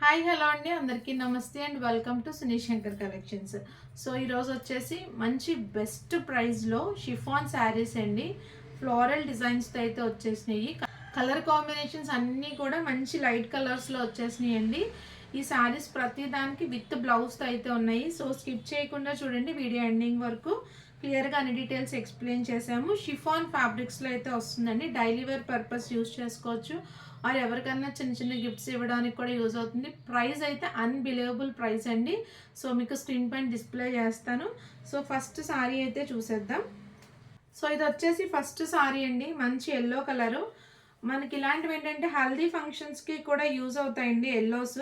Hi hello అండి. అందరికీ నమస్తే and. Welcome to Sunil Shankar collections so ఈరోజు వచ్చేసి మంచి బెస్ట్ ప్రైస్లో షిఫాన్ శారీస్ అండి. ఫ్లోరల్ డిజైన్స్తో అయితే వచ్చేసినాయి. కలర్ కాంబినేషన్స్ అన్నీ కూడా మంచి లైట్ కలర్స్లో వచ్చేసినాయి అండి. ఈ శారీస్ ప్రతి దానికి విత్ బ్లౌజ్తో అయితే ఉన్నాయి. సో స్కిప్ చేయకుండా చూడండి వీడియో ఎండింగ్ వరకు. క్లియర్గా అన్ని డీటెయిల్స్ ఎక్స్ప్లెయిన్ చేసాము షిఫాన్ ఫ్యాబ్రిక్స్లో అయితే వస్తుందండి. డైలీ వేర్ పర్పస్ యూస్ చేసుకోవచ్చు. ఆర్ ఎవరికన్నా చిన్న చిన్న గిఫ్ట్స్ ఇవ్వడానికి కూడా యూజ్ అవుతుంది. ప్రైస్ అయితే అన్బిలీవబుల్ ప్రైస్ అండి. సో మీకు స్క్రీన్ పైన డిస్ప్లే చేస్తాను. సో ఫస్ట్ సారీ అయితే చూసేద్దాం. సో ఇది వచ్చేసి ఫస్ట్ సారీ అండి. మంచి ఎల్లో కలరు మనకి ఇలాంటివి ఏంటంటే హల్దీ ఫంక్షన్స్కి కూడా యూజ్ అవుతాయండి ఎల్లోస్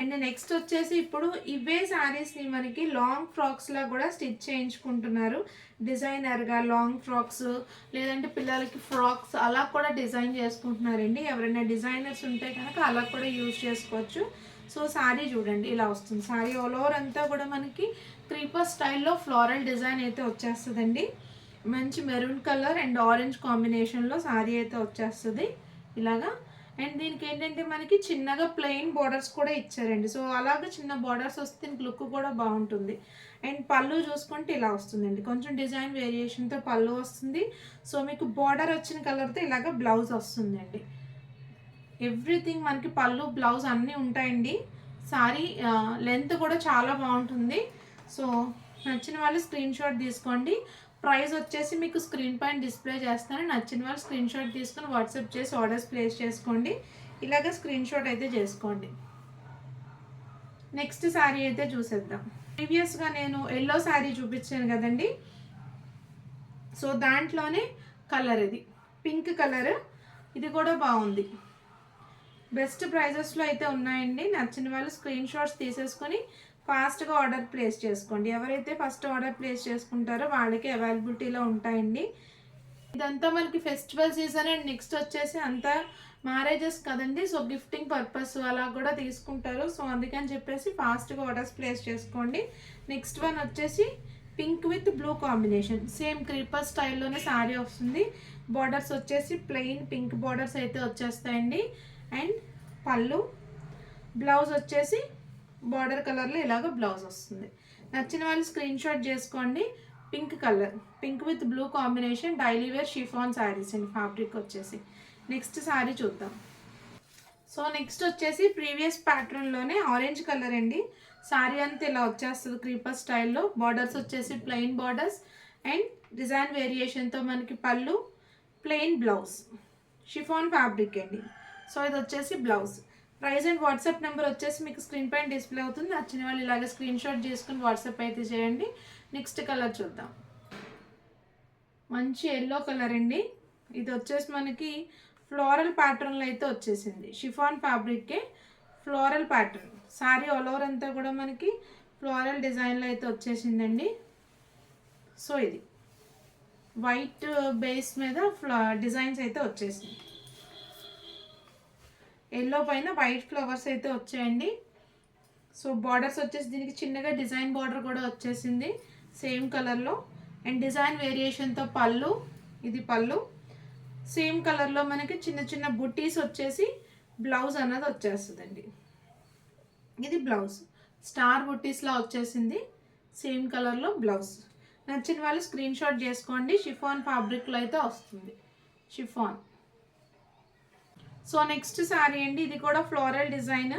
అండ్ నెక్స్ట్ వచ్చేసి ఇప్పుడు ఇవే శారీస్ని మనకి లాంగ్ ఫ్రాక్స్లా కూడా స్టిచ్ చేయించుకుంటున్నారు. డిజైనర్గా లాంగ్ ఫ్రాక్స్ లేదంటే పిల్లలకి ఫ్రాక్స్ అలా కూడా డిజైన్ చేసుకుంటున్నారండి. ఎవరైనా డిజైనర్స్ ఉంటే కనుక అలా కూడా యూజ్ చేసుకోవచ్చు. సో శారీ చూడండి ఇలా వస్తుంది. శారీ ఆల్ ఓవర్ అంతా కూడా మనకి క్రీపర్ స్టైల్లో ఫ్లోరల్ డిజైన్ అయితే వచ్చేస్తుందండి. మంచి మెరూన్ కలర్ అండ్ ఆరెంజ్ కాంబినేషన్లో శారీ అయితే వచ్చేస్తుంది. ఇలాగా. అండ్ దీనికి ఏంటంటే మనకి చిన్నగా ప్లెయిన్ బార్డర్స్ కూడా ఇచ్చారండి. సో అలాగే చిన్న బార్డర్స్ వస్తే దీనికి లుక్ కూడా బాగుంటుంది. అండ్ పళ్ళు చూసుకుంటే ఇలా వస్తుందండి. కొంచెం డిజైన్ వేరియేషన్తో పళ్ళు వస్తుంది. సో మీకు బార్డర్ వచ్చిన కలర్తో ఇలాగ బ్లౌజ్ వస్తుందండి. ఎవ్రీథింగ్ మనకి పళ్ళు బ్లౌజ్ అన్నీ ఉంటాయండి. సారీ లెంత్ కూడా చాలా బాగుంటుంది. సో నచ్చిన వాళ్ళు స్క్రీన్ షాట్ తీసుకోండి. ప్రైస్ వచ్చేసి మీకు స్క్రీన్ పైన డిస్ప్లే చేస్తాను. నచ్చిన వాళ్ళు స్క్రీన్ షాట్ తీసుకొని వాట్సాప్ చేసి ఆర్డర్స్ ప్లేస్ చేసుకోండి. ఇలాగ స్క్రీన్ షాట్ అయితే చేసుకోండి. నెక్స్ట్ శారీ అయితే చూసేద్దాం. ప్రీవియస్గా నేను ఎల్లో శారీ చూపించాను కదండి. సో దాంట్లోనే కలర్ ఇది. పింక్ కలర్ ఇది కూడా బాగుంది. బెస్ట్ ప్రైజెస్లో అయితే ఉన్నాయండి. నచ్చిన వాళ్ళు స్క్రీన్ షాట్స్ తీసేసుకొని ఫాస్ట్గా ఆర్డర్ ప్లేస్ చేసుకోండి. ఎవరైతే ఫస్ట్ ఆర్డర్ ప్లేస్ చేసుకుంటారో వాళ్ళకి అవైలబిలిటీలో ఉంటాయండి. ఇదంతా మనకి ఫెస్టివల్ సీజన్ అండ్ నెక్స్ట్ వచ్చేసి అంతా మ్యారేజెస్ కదండి. సో గిఫ్టింగ్ పర్పస్ అలా కూడా తీసుకుంటారు. సో అందుకని చెప్పేసి ఫాస్ట్గా ఆర్డర్స్ ప్లేస్ చేసుకోండి. నెక్స్ట్ వన్ వచ్చేసి pink with blue combination. Same creeper స్టైల్లోనే sari వస్తుంది. బార్డర్స్ వచ్చేసి ప్లెయిన్ పింక్ బార్డర్స్ అయితే వచ్చేస్తాయండి. అండ్ పళ్ళు. బ్లౌజ్ వచ్చేసి బార్డర్ కలర్లో ఇలాగ బ్లౌజ్ వస్తుంది. నచ్చిన వాళ్ళు స్క్రీన్ షాట్ చేసుకోండి. Pink colour pink with blue combination daily wear chiffon saris అండి ఫ్యాబ్రిక్ వచ్చేసి. నెక్స్ట్ శారీ చూద్దాం. సో నెక్స్ట్ వచ్చేసి ప్రీవియస్ ప్యాటర్న్లోనే ఆరెంజ్ కలర్ అండి. శారీ అంతా ఇలా వచ్చేస్తుంది క్రీపర్ స్టైల్లో బార్డర్స్ వచ్చేసి ప్లెయిన్ బార్డర్స్ అండ్ డిజైన్ వేరియేషన్తో మనకి పళ్ళు ప్లెయిన్ బ్లౌజ్. షిఫాన్ ఫ్యాబ్రిక్ అండి. సో ఇది వచ్చేసి blouse. Price and WhatsApp number వచ్చేసి మీకు స్క్రీన్ పైన డిస్ప్లే అవుతుంది. నచ్చిన వాళ్ళు ఇలాగే స్క్రీన్ షాట్ చేసుకుని వాట్సాప్ అయితే చేయండి. నెక్స్ట్ కలర్ చూద్దాం. మంచి ఎల్లో కలర్ అండి. ఇది వచ్చేసి మనకి ఫ్లోరల్ ప్యాటర్న్లో అయితే వచ్చేసింది. Chiffon ఫ్యాబ్రిక్కే floral pattern sari all over అంతా కూడా మనకి ఫ్లోరల్ డిజైన్లో అయితే వచ్చేసిందండి. సో ఇది. వైట్ బేస్ మీద ఫ్లా డిజైన్స్ అయితే వచ్చేసింది. ఎల్లో పైన వైట్ ఫ్లవర్స్ అయితే వచ్చాయండి. సో బార్డర్స్ వచ్చేసి దీనికి చిన్నగా డిజైన్ బార్డర్ కూడా వచ్చేసింది. సేమ్ కలర్లో. అండ్ డిజైన్ వేరియేషన్తో పళ్ళు. ఇది పళ్ళు. సేమ్ కలర్లో మనకి చిన్న చిన్న బుట్టీస్ వచ్చేసి బ్లౌజ్ అన్నది వచ్చేస్తుందండి. ఇది బ్లౌజ్. స్టార్ బుట్టీస్లా వచ్చేసింది. సేమ్ కలర్లో బ్లౌజ్. నచ్చిన వాళ్ళు స్క్రీన్ షాట్ చేసుకోండి. షిఫాన్ ఫ్యాబ్రిక్లో అయితే వస్తుంది. షిఫాన్. సో నెక్స్ట్ శారీ అండి ఇది కూడా ఫ్లోరల్ డిజైన్.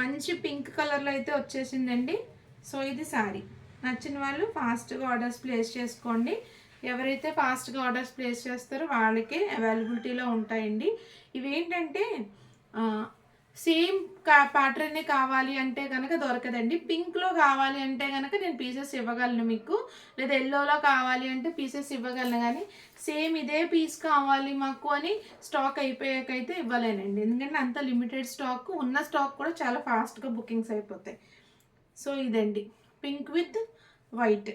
మంచి పింక్ కలర్లో అయితే వచ్చేసిందండి. సో ఇది శారీ. నచ్చిన వాళ్ళు ఫాస్ట్గా ఆర్డర్స్ ప్లేస్ చేసుకోండి. ఎవరైతే ఫాస్ట్గా ఆర్డర్స్ ప్లేస్ చేస్తారో వాళ్ళకే అవైలబిలిటీలో ఉంటాయండి. ఇవేంటంటే సేమ్ కా ప్యాటర్నే కావాలి అంటే కనుక దొరకదండి. పింక్లో కావాలి అంటే కనుక నేను పీసెస్ ఇవ్వగలను మీకు. లేదా ఎల్లోలో కావాలి అంటే పీసెస్ ఇవ్వగలను కానీ సేమ్ ఇదే పీస్ కావాలి మాకు అని స్టాక్ అయిపోయాకైతే ఇవ్వలేనండి. ఎందుకంటే అంత లిమిటెడ్ స్టాక్ ఉన్న స్టాక్ కూడా చాలా ఫాస్ట్గా బుకింగ్స్ అయిపోతాయి. సో ఇదండి. Pink with white.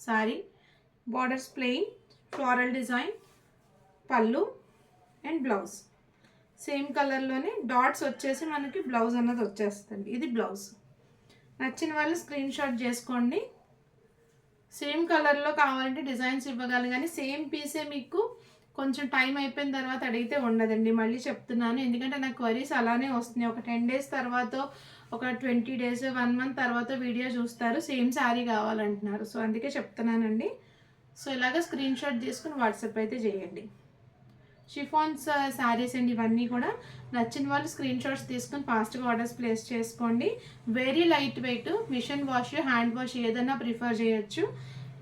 Sari borders plain floral design పళ్ళు అండ్ బ్లౌజ్. సేమ్ కలర్లోనే డాట్స్ వచ్చేసి మనకి బ్లౌజ్ అన్నది వచ్చేస్తుంది ఇది బ్లౌజ్. నచ్చిన వాళ్ళు స్క్రీన్ షాట్ చేసుకోండి. సేమ్ కలర్లో కావాలంటే డిజైన్స్ ఇవ్వగలను కానీ సేమ్ పీసే మీకు కొంచెం టైం అయిపోయిన తర్వాత అడిగితే ఉండదండి. మళ్ళీ చెప్తున్నాను. ఎందుకంటే నాకు క్వరీస్ అలానే వస్తున్నాయి. ఒక టెన్ డేస్ తర్వాత ఒక ట్వంటీ డేస్ వన్ మంత్ తర్వాత వీడియో చూస్తారు. సేమ్ శారీ కావాలంటున్నారు. సో అందుకే చెప్తున్నానండి. సో ఇలాగ స్క్రీన్ షాట్ తీసుకుని వాట్సాప్ అయితే చేయండి. షిఫాన్స్ శారీస్ అండి ఇవన్నీ కూడా నచ్చిన వాళ్ళు స్క్రీన్ షాట్స్ తీసుకుని ఫాస్ట్గా ఆర్డర్స్ ప్లేస్ చేసుకోండి. Very light weight machine wash hand wash ఏదైనా ప్రిఫర్ చేయొచ్చు.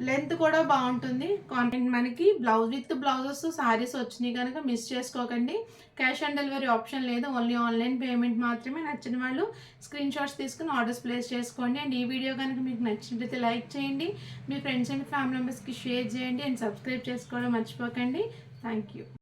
లెంత్ కూడా బాగుంటుంది. కాంటెంట్ మనకి బ్లౌజ్ విత్ బ్లౌజెస్ శారీస్ వచ్చినాయి కనుక మిస్ చేసుకోకండి. క్యాష్ ఆన్ డెలివరీ ఆప్షన్ లేదు. ఓన్లీ ఆన్లైన్ పేమెంట్ మాత్రమే నచ్చిన వాళ్ళు స్క్రీన్ షాట్స్ తీసుకుని ఆర్డర్స్ ప్లేస్ చేసుకోండి. అండ్ ఈ వీడియో కనుక మీకు నచ్చినట్లయితే లైక్ చేయండి. మీ ఫ్రెండ్స్ అండ్ ఫ్యామిలీ మెంబర్స్కి షేర్ చేయండి. అండ్ సబ్స్క్రైబ్ చేసుకోవడం మర్చిపోకండి. Thank you